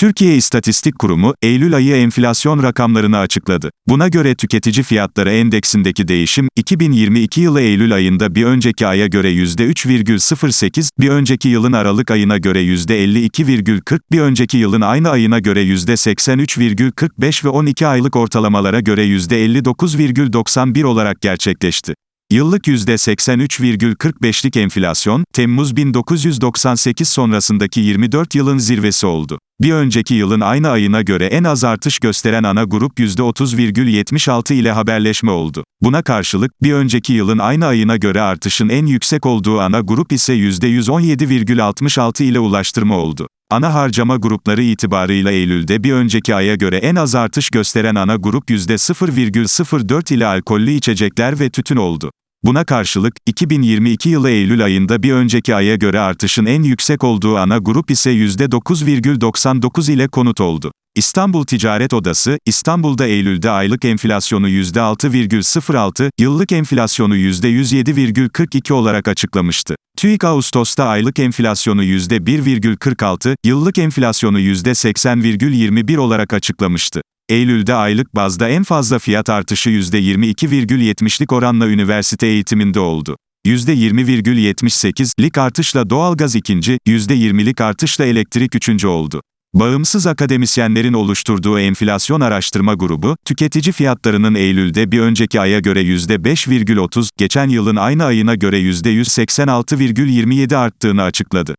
Türkiye İstatistik Kurumu, Eylül ayı enflasyon rakamlarını açıkladı. Buna göre tüketici fiyatları endeksindeki değişim, 2022 yılı Eylül ayında bir önceki aya göre %3,08, bir önceki yılın Aralık ayına göre %52,40, bir önceki yılın aynı ayına göre %83,45 ve 12 aylık ortalamalara göre %59,91 olarak gerçekleşti. Yıllık %83,45'lik enflasyon, Temmuz 1998 sonrasındaki 24 yılın zirvesi oldu. Bir önceki yılın aynı ayına göre en az artış gösteren ana grup %30,76 ile haberleşme oldu. Buna karşılık, bir önceki yılın aynı ayına göre artışın en yüksek olduğu ana grup ise %117,66 ile ulaştırma oldu. Ana harcama grupları itibarıyla Eylül'de bir önceki aya göre en az artış gösteren ana grup %0,04 ile alkollü içecekler ve tütün oldu. Buna karşılık, 2022 yılı Eylül ayında bir önceki aya göre artışın en yüksek olduğu ana grup ise %9,99 ile konut oldu. İstanbul Ticaret Odası, İstanbul'da Eylül'de aylık enflasyonu %6,06, yıllık enflasyonu %107,42 olarak açıklamıştı. TÜİK Ağustos'ta aylık enflasyonu %1,46, yıllık enflasyonu %80,21 olarak açıklamıştı. Eylül'de aylık bazda en fazla fiyat artışı %22,70'lik oranla üniversite eğitiminde oldu. %20,78'lik artışla doğalgaz ikinci, %20'lik artışla elektrik üçüncü oldu. Bağımsız akademisyenlerin oluşturduğu enflasyon araştırma grubu, tüketici fiyatlarının Eylül'de bir önceki aya göre %5,30, geçen yılın aynı ayına göre %186,27 arttığını açıkladı.